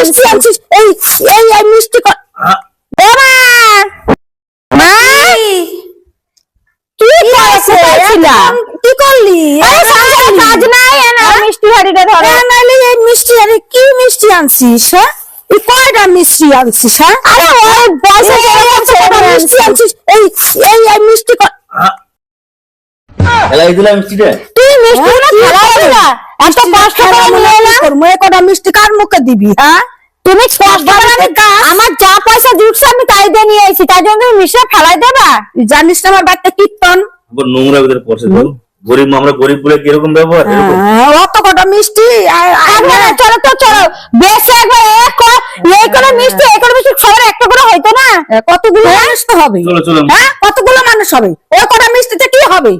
মিষ্টি আনছিস এই এই এই মিষ্টি ক- আ- মা! কি করছিলা? কি করলি? কাজ নাই এনে মিষ্টি হাড়িটা ধরো। হ্যাঁ নাইলে এই মিষ্টি আরে কি মিষ্টি আনছিস হ্যাঁ? কয়টা মিষ্টি আনছিস হ্যাঁ? আরে ওই কটা ছেলে মিষ্টি আনছিস। এই এই এই মিষ্টি ফেলাই দিলাম মিষ্টিটা তুই মিষ্টি গুলো ফেলাই দিলা এত কষ্ট করে নিয়ে এলাম। করব এ কটা মিষ্টি কার মুখে দিবি হ্যাঁ? তুমি আমার যা পয়সা জুটছে আমি তাই দিয়ে নিয়ে এসেছি তাই জন্য তুমি মিষ্টি ফেলাই দেবা? জানিস না আমার বাড়িতে কীর্তন? নোংরা ভিতরে পড়ছে তো। গরিব আমরা গরিব বলে কীরকম ব্যবহার? এরকম? হ্যাঁ, অত কটা মিষ্টি না চলো তো চলো। বেশি একবার এক এই করে মিষ্টি এই করে মিষ্টি সবার একটা করে হইতো না? হ্যাঁ, কতগুলো মানুষ তো হবে? চলো চলো। হ্যাঁ কতগুলো মানুষ হবে? ওই কটা মিষ্টিতে কি হবে?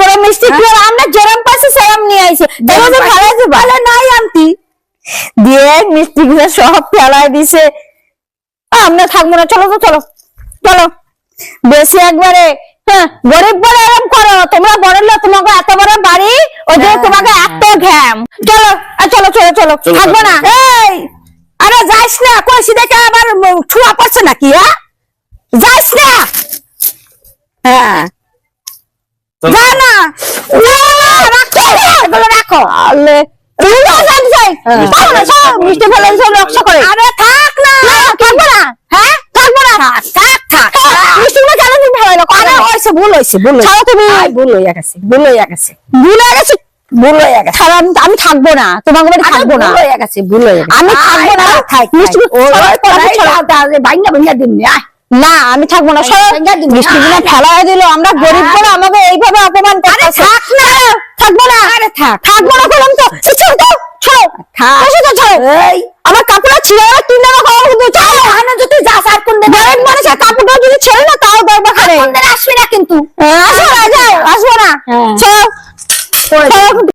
করে মিষ্টি কি আমরা যেরম সেরম নিয়ে আইছি তো তাহলে নাই আনতি দিয়ে মিষ্টি গুলো সব দিছে। আমরা থাকব না চলো তো চলো চলো। বেশি একবারে হ্যাঁ গরিব বলে এরকম করো। তোমরা বড় লোক তোমাকে এত বড় বাড়ি ওই যে তোমাকে এত ঘ্যাম। চলো আর চলো চলো চলো থাকব না। এই আরে যাইস না কইছি দেখে আবার ঠুয়া পড়ছে নাকি হ্যাঁ? যাইস না। হ্যাঁ। রাখো হ্যাঁ। মিষ্টি ফেলে রক্ষা করে। আরে থাক না থাকব না হ্যাঁ? থাকব না। থাক থাক থাক। মিষ্টি গুলো কেন তুমি ফেলাইলো আরে হয়েছে ভুল হয়েছে ভুল ছাড়ো তুমি। ভুল হয়ে গেছে। ভুল হয়ে গেছে। ভুলে গেছি? ভুল হয়ে গেছে। আমি থাকব না। তোমাকে বাড়ি থাকব না। ভুল হয়ে গেছে ভুল হয়ে গেছে। আমি থাকব না। মিষ্টি ভাইঙ্গা দিমনি, আয়। না আমি থাকব না। সব ভেঙে দিবি। মিষ্টি গুলো আয়। ফেলাই দিল। আমরা গরিব। করে আমাকে এইভাবে অপমান করতেছে। থাক না। থাকব না। আরে থাক। থাকব না বললাম তো। এই তো। ছাড়ো থাক। তো ছাড়ো এই। আমার ছিঁড়ে গেল খাওয়া কিন্তু যদি যাস আর কোন দিন গরিব মানুষের কাপড়টা যদি ছেড়ে না তাও দরকার খারে কোন দিন আসবি না কিন্তু। আসব না যাও। আসব না। হ্যাঁ।